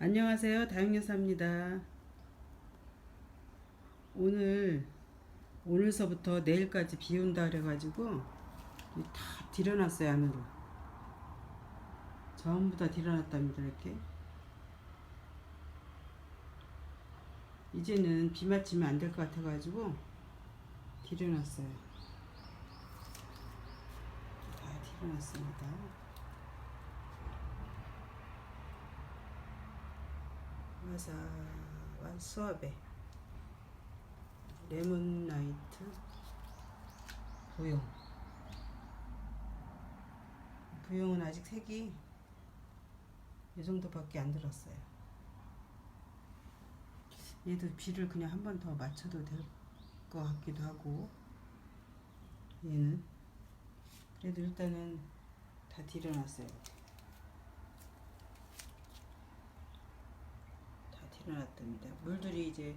안녕하세요. 다영여사입니다. 오늘 오늘서부터 내일까지 비 온다 그래가지고 이다 들여놨어요 안으로. 전부 다 들여놨답니다 이렇게. 이제는 비 맞으면 안 될 것 같아가지고 들여놨어요. 다 들여놨습니다. 와사와 수아베 레몬나이트 부용. 부용은 아직 색이 이 정도밖에 안 들었어요. 얘도 비를 그냥 한 번 더 맞춰도 될 것 같기도 하고 얘는. 그래도 일단은 다 들여놨어요 이렇게. 다 들여놨답니다. 물들이 이제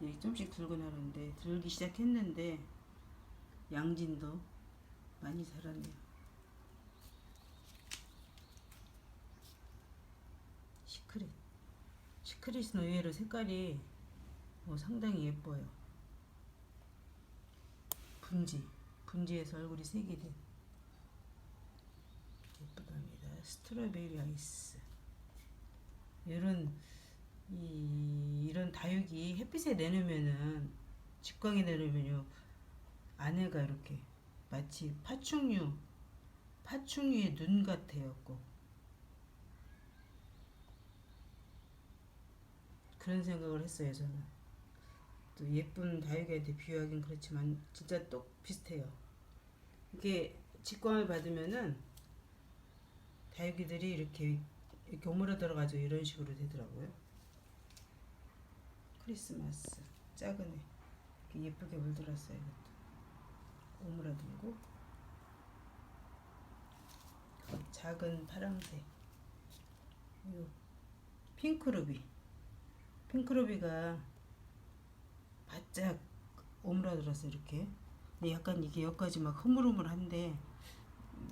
이렇게 좀씩 들고 나는데 들기 시작했는데 양진도 많이 자랐네요. 시크릿. 시크릿은 의외로 색깔이 뭐 상당히 예뻐요. 분지. 분지에서 얼굴이 색이 된 예쁘답니다. 스트로베리 아이스. 이런 이 이런 다육이 햇빛에 내놓으면은 직광에 내놓으면요 안에가 이렇게 마치 파충류 파충류의 눈 같아요 꼭 그런 생각을 했어요 저는. 또 예쁜 다육이한테 비유하긴 그렇지만 진짜 똑 비슷해요. 이게 직광을 받으면은 다육이들이 이렇게 이렇게 오므라들어가지고 이런 식으로 되더라고요. 크리스마스. 작은 애. 이렇게 예쁘게 물들었어요. 이것도. 오므라들고. 작은 파랑색 이거 핑크루비. 핑크루비가 바짝 오므라들었어 이렇게. 근데 약간 이게 여기까지 막 흐물흐물한데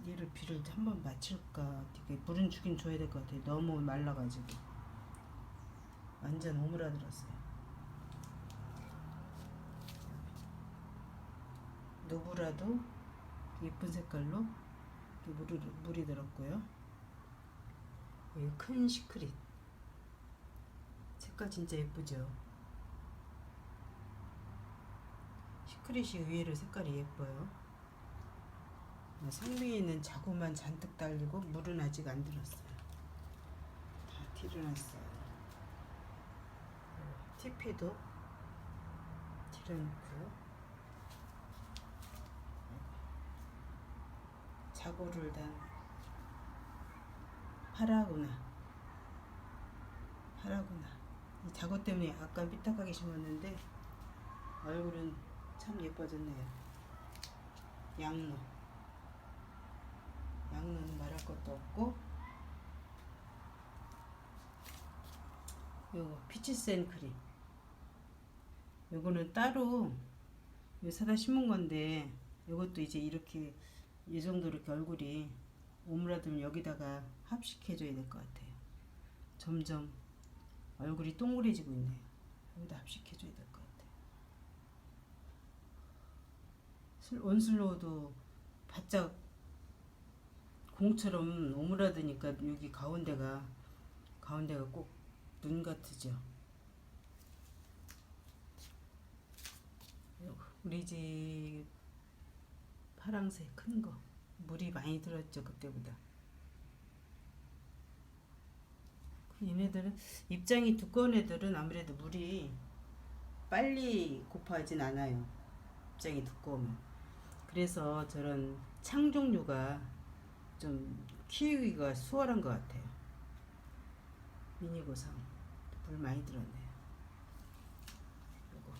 얘를 비를 한번 맞출까? 되게 물은 주긴 줘야 될 것 같아요. 너무 말라가지고. 완전 오므라들었어요 누구라도 예쁜 색깔로 물이, 물이 들었고요 큰 시크릿 색깔 진짜 예쁘죠 시크릿이 의외로 색깔이 예뻐요 상미에는 자구만 잔뜩 달리고 물은 아직 안 들었어요. 다 tir어놨어요. TP도 tir어놓고요. 자고를 단 파라구나. 파라구나. 이 자고 때문에 약간 삐딱하게 심었는데 얼굴은 참 예뻐졌네요. 양모. 양은 말할 것도 없고 요거 피치센 크림 요거는 따로 요 사다 심은 건데 요것도 이제 이렇게 이 정도 이렇게 얼굴이 오므라들면 여기다가 합식해 줘야 될 것 같아요. 점점 얼굴이 동그래지고 있네요. 여기다 합식해 줘야 될 것 같아요. 슬- 온슬로우도 바짝 공처럼 오므라드니까 여기 가운데가 가운데가 꼭 눈 같으죠. 우리 집 파랑색 큰 거 물이 많이 들었죠 그때보다. 그 얘네들은 입장이 두꺼운 애들은 아무래도 물이 빨리 고파하진 않아요. 입장이 두꺼우면. 그래서 저런 창 종류가 좀 키우기가 수월한 것 같아요. 미니고상 물 많이 들었네요. 요거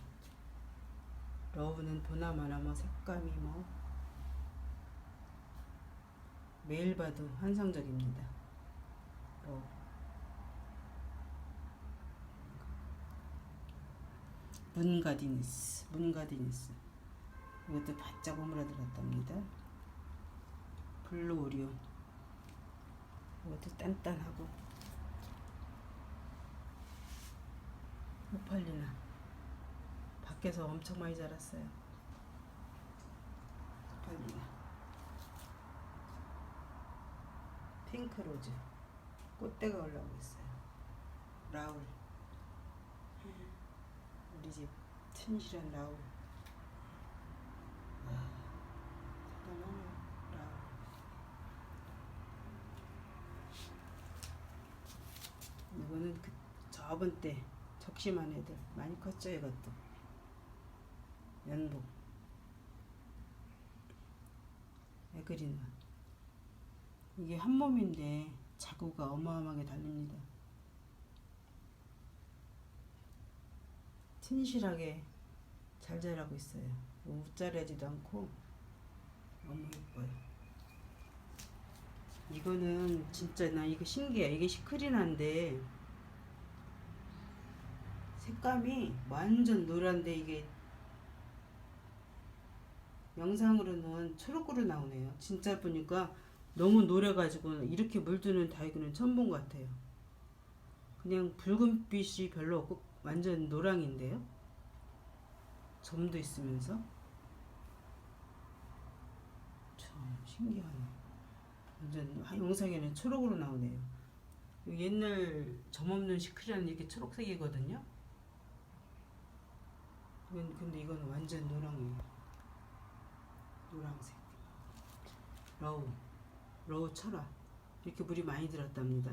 러브는 보나마나 뭐 색감이 뭐 매일 봐도 환상적입니다. 러브. 문가디니스, 문가디니스. 이것도 바짝 오므라들었답니다. 블루 오리온. 이것도 단단하고 팔리나. 밖에서 엄청 많이 자랐어요. 팔리나. 핑크 로즈. 꽃대가 올라오고 있어요. 라울. 우리 집 튼실한 라울. 와, 대단하네, 라울. 이거는 그 저번 때 적심한 애들 많이 컸죠 이것도 연복 에그리나 이게 한 몸인데 자구가 어마어마하게 달립니다. 튼실하게 잘 자라고 있어요. 우짜리하지도 않고 너무 예뻐요. 이거는 진짜 나 이거 신기해. 이게 시크린한데 색감이 완전 노란데 이게 영상으로는 초록으로 나오네요. 진짜 보니까 너무 노래가지고 이렇게 물드는 다이그는 처음 본 것 같아요. 그냥 붉은빛이 별로 없고 완전 노랑인데요. 점도 있으면서 참 신기하네. 완전 하- 영상에는 초록으로 나오네요. 옛날 점 없는 시크릿은 이렇게 초록색이거든요. 근데 이건 완전 노랑이에요. 노랑색. 러우. 러우 철화. 이렇게 물이 많이 들었답니다.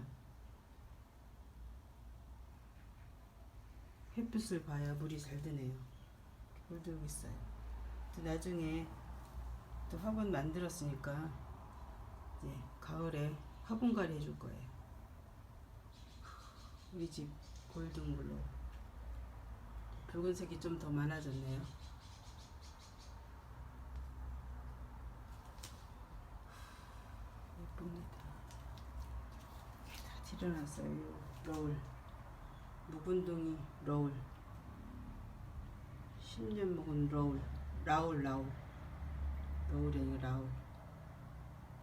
햇빛을 봐야 물이 잘 드네요. 물 들고 있어요. 또 나중에 또 화분 만들었으니까 이제 가을에 화분갈이 해줄 거예요. 우리 집 골든블로 붉은색이 좀 더 많아졌네요. 예쁩니다. 다 드러났어요. 이 러울. 묵은둥이 러울. 10년 먹은 러울. 라울 라울. 러울이 라울.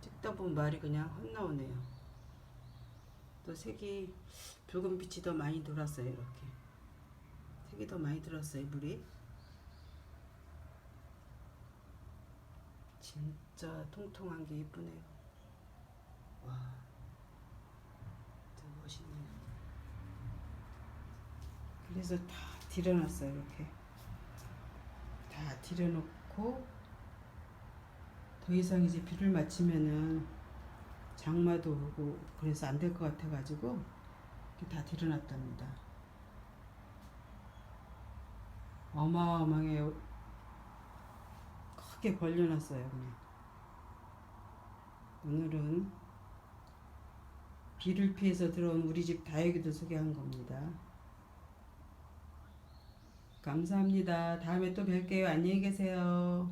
찍다 보면 말이 그냥 헛 나오네요. 또 색이 붉은 빛이 더 많이 돌았어요 이렇게. 색이 더 많이 들었어요 물이. 진짜 통통한 게 예쁘네요 와 멋있네요 그래서 다 들여놨어요 이렇게 다 들여놓고 더 이상 이제 비를 맞추면은 장마도 오고 그래서 안 될 것 같아가지고 다 들여놨답니다. 어마어마하게 크게 벌려놨어요 그냥. 오늘은 비를 피해서 들어온 우리 집 다육이도 소개한 겁니다. 감사합니다. 다음에 또 뵐게요. 안녕히 계세요.